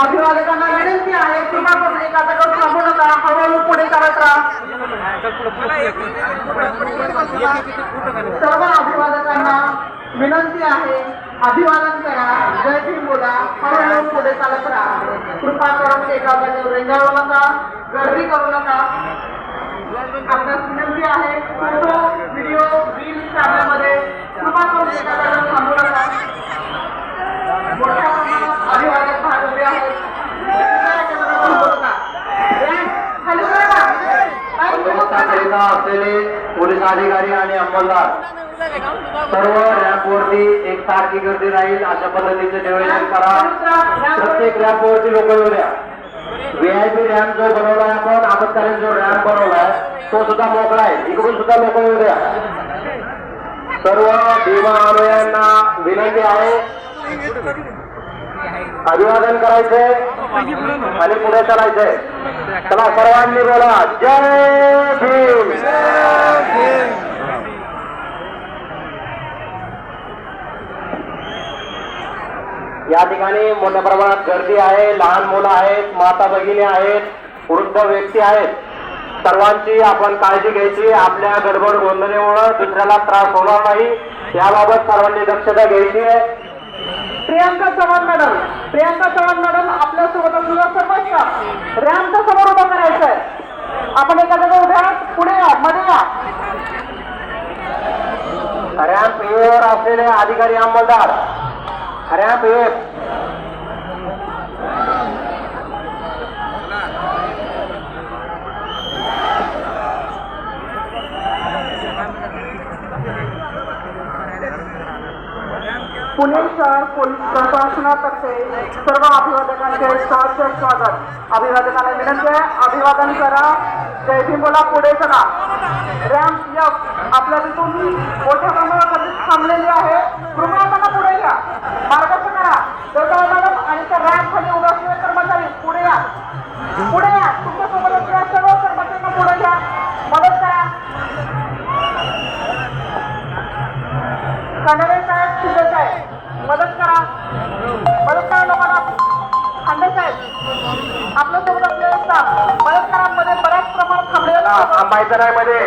अभिवादकांना विनंती आहे कृपा करून एका जागेवर थांबू नका हळूहळू पुढे करत राहा. सर्व अभिवादकांना विनंती आहे अभिवादन करा जय भीम बोला हळूहळू पुढे चालत राहा. कृपा करून एका जागेवर रेंगाळू नका गर्दी करू नका. आपल्यास विनंती आहे फोटो व्हिडिओ रील्स काढण्यामध्ये कृपा करून एका जागेवर थांबू नका मोठ्या प्रमाणात अभिवादक भाग उभे आहेत कृपया एका जागेवर थांबू नका. रॅम्प खाली करा. काय बंदोबस्ताकरिता असलेले पोलीस अधिकारी आणि अंमलदार सर्व रॅम्पवरती एक सारखी गर्दी राहील अशा पद्धतीचे नियोजन करा. प्रत्येक रॅम्पवरती लोक येऊ द्या. व्हीआयपी रॅम्प जो बनवलाय आपण आपत्कालीन जो रॅम्प बनवलाय तो सुद्धा मोकळा आहे. इकडून सुद्धा लोक येऊ द्या. सर्व भीमानुयांना विनंती आहे. अभिवादन करायचंय आणि पुढे चालायचंय. चला सर्वांनी बोला. जय भीम. या ठिकाणी मोठ्या प्रमाणात गर्दी आहे लहान मुलं आहेत माता भगिनी आहेत वृद्ध व्यक्ती आहेत. सर्वांची आपण काळजी घ्यायची. आपल्या गडबड गोंधळीमुळं दुसऱ्याला त्रास होणार नाही. याबाबत सर्वांनी दक्षता घ्यायची आहे. प्रियांका चव्हाण मॅडम प्रियांका चव्हाण मॅडम आपल्यासोबत असलेला सर्वच रॅमच्या समोर उभं करायचं आहे आपण एका जागा उभ्या पुढे या मध्ये या. रॅम्प एवर असलेले अधिकारी अंमलदार. रॅम्प ए पुणे शहर पोलीस प्रशासनातर्फे सर्व अभिवादकांचे सहर्ष स्वागत. अभिवादकांना विनंती आहे अभिवादन करा. जय भीम बोला पुढे चला. रॅम्प यफ आपल्या तिथून मोठ्या प्रमाणात थांबलेली आहे. कृपया त्यांना पुढे या. मार्गदर्शन करा. देवताळ मॅडम आणि त्या रॅम्प खाली उभे असलेले कर्मचारी पुढे या. पुढे या. तुमच्यासोबत असलेल्या सर्व कर्मचाऱ्यांना पुढे घ्या मदत करा खंडारे साहेब शिंदे साहेब मदत करा. मदत करा लोकांना. खांडे साहेब आपल्यासोबत असलेले staff, मदत बऱ्याच प्रमाणात थांबलेले. थांबायचं नाही मध्ये.